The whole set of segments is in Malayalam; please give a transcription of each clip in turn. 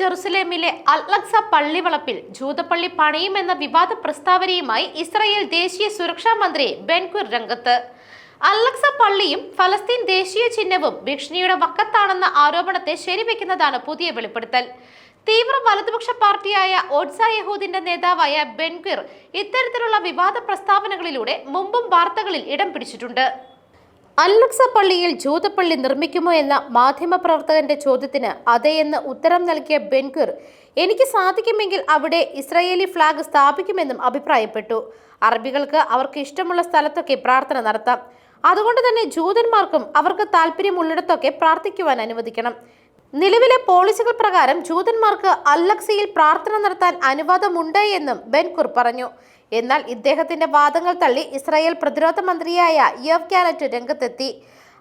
ജെറുസലേമിലെ അൽഅക്സ പള്ളിവളപ്പിൽ ജൂതപ്പള്ളി പണിയുമെന്ന വിവാദ പ്രസ്താവനയുമായി ഇസ്രായേൽ ദേശീയ സുരക്ഷാ മന്ത്രി ബെൻകുർ രംഗത്ത്. അൽഅക്സ പള്ളിയും ഫലസ്തീൻ ദേശീയ ചിഹ്നവും ഭീഷണിയുടെ വക്കത്താണെന്ന ആരോപണത്തെ ശരിവെക്കുന്നതാണ് പുതിയ വെളിപ്പെടുത്തൽ. തീവ്ര വലതുപക്ഷ പാർട്ടിയായ ഓഡ്സ യഹൂദിന്റെ നേതാവായ ബെൻകുർ ഇത്തരത്തിലുള്ള വിവാദ പ്രസ്താവനകളിലൂടെ മുമ്പും വാർത്തകളിൽ ഇടം പിടിച്ചിട്ടുണ്ട്. അല്ലക്സ പള്ളിയിൽ ജൂതപ്പള്ളി നിർമ്മിക്കുമോ എന്ന മാധ്യമപ്രവർത്തകന്റെ ചോദ്യത്തിന് അതെയെന്ന് ഉത്തരം നൽകിയ ബെൻകുർ എനിക്ക് സാധിക്കുമെങ്കിൽ അവിടെ ഇസ്രായേലി ഫ്ലാഗ് സ്ഥാപിക്കുമെന്നും അഭിപ്രായപ്പെട്ടു. അറബികൾക്ക് അവർക്ക് ഇഷ്ടമുള്ള സ്ഥലത്തൊക്കെ പ്രാർത്ഥന നടത്താം. അതുകൊണ്ട് തന്നെ ജൂതന്മാർക്കും അവർക്ക് താല്പര്യമുള്ളിടത്തൊക്കെ പ്രാർത്ഥിക്കുവാൻ അനുവദിക്കണം. നിലവിലെ പോളിസികൾ പ്രകാരം ജൂതന്മാർക്ക് അല്ലക്സയിൽ പ്രാർത്ഥന നടത്താൻ അനുവാദമുണ്ട് എന്നും ബെൻകുർ പറഞ്ഞു. എന്നാൽ ഇദ്ദേഹത്തിന്റെ വാദങ്ങൾ തള്ളി ഇസ്രായേൽ പ്രതിരോധ മന്ത്രിയായ യവ് ഗാലറ്റ് രംഗത്തെത്തി.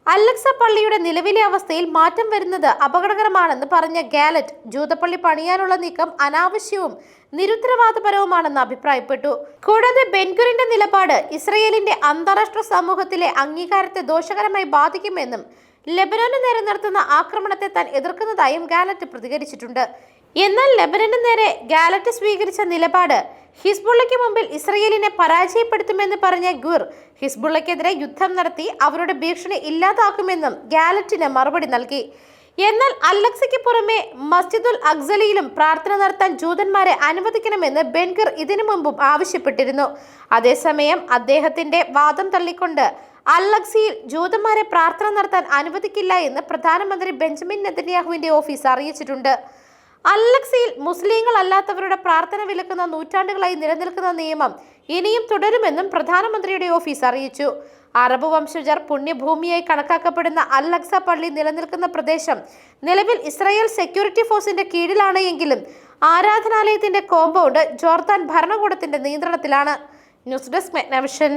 അലക്സ പള്ളിയുടെ നിലവിലെ അവസ്ഥയിൽ മാറ്റം വരുന്നത് അപകടകരമാണെന്ന് പറഞ്ഞ ഗാലറ്റ് ജൂതപ്പള്ളി പണിയാനുള്ള നീക്കം അനാവശ്യവും നിരുത്തരവാദപരവുമാണെന്ന് അഭിപ്രായപ്പെട്ടു. കൂടാതെ ബെൻകുറിന്റെ നിലപാട് ഇസ്രയേലിന്റെ അന്താരാഷ്ട്ര സമൂഹത്തിലെ അംഗീകാരത്തെ ദോഷകരമായി ബാധിക്കുമെന്നും ലെബനോന് നേരെ നടത്തുന്ന ആക്രമണത്തെ താൻ എതിർക്കുന്നതായും ഗാലറ്റ് പ്രതികരിച്ചിട്ടുണ്ട്. എന്നാൽ ലെബനന് നേരെ ഗാലറ്റ് സ്വീകരിച്ച നിലപാട് ഹിസ്ബുള്ളയ്ക്ക് മുമ്പിൽ ഇസ്രയേലിനെ പരാജയപ്പെടുത്തുമെന്ന് പറഞ്ഞ ഗുർ ഹിസ്ബുള്ളയ്ക്കെതിരെ യുദ്ധം നടത്തി അവരുടെ ഭീഷണി ഇല്ലാതാക്കുമെന്നും ഗാലറ്റിന് മറുപടി നൽകി. എന്നാൽ അല്ലക്സയ്ക്ക് പുറമെ മസ്ജിദുൽ അക്സലിയിലും പ്രാർത്ഥന നടത്താൻ ജൂതന്മാരെ അനുവദിക്കണമെന്ന് ബെൻഗർ ഇതിനു മുമ്പും ആവശ്യപ്പെട്ടിരുന്നു. അതേസമയം അദ്ദേഹത്തിന്റെ വാദം തള്ളിക്കൊണ്ട് അല്ലക്സിയിൽ ജൂതന്മാരെ പ്രാർത്ഥന നടത്താൻ അനുവദിക്കില്ല എന്ന് പ്രധാനമന്ത്രി ബെഞ്ചമിൻ നെതന്യാഹുവിന്റെ ഓഫീസ് അറിയിച്ചിട്ടുണ്ട്. അല്ലക്സിയിൽ മുസ്ലിങ്ങൾ അല്ലാത്തവരുടെ പ്രാർത്ഥന വിലക്കുന്ന നൂറ്റാണ്ടുകളായി നിലനിൽക്കുന്ന നിയമം ഇനിയും തുടരുമെന്നും പ്രധാനമന്ത്രിയുടെ ഓഫീസ് അറിയിച്ചു. അറബ് വംശജർ പുണ്യഭൂമിയായി കണക്കാക്കപ്പെടുന്ന അല്ലക്സ പള്ളി നിലനിൽക്കുന്ന പ്രദേശം നിലവിൽ ഇസ്രായേൽ സെക്യൂരിറ്റി ഫോഴ്സിന്റെ കീഴിലാണ് എങ്കിലും ആരാധനാലയത്തിന്റെ കോമ്പൗണ്ട് ജോർദാൻ ഭരണകൂടത്തിന്റെ നിയന്ത്രണത്തിലാണ്. News desk Megnavision.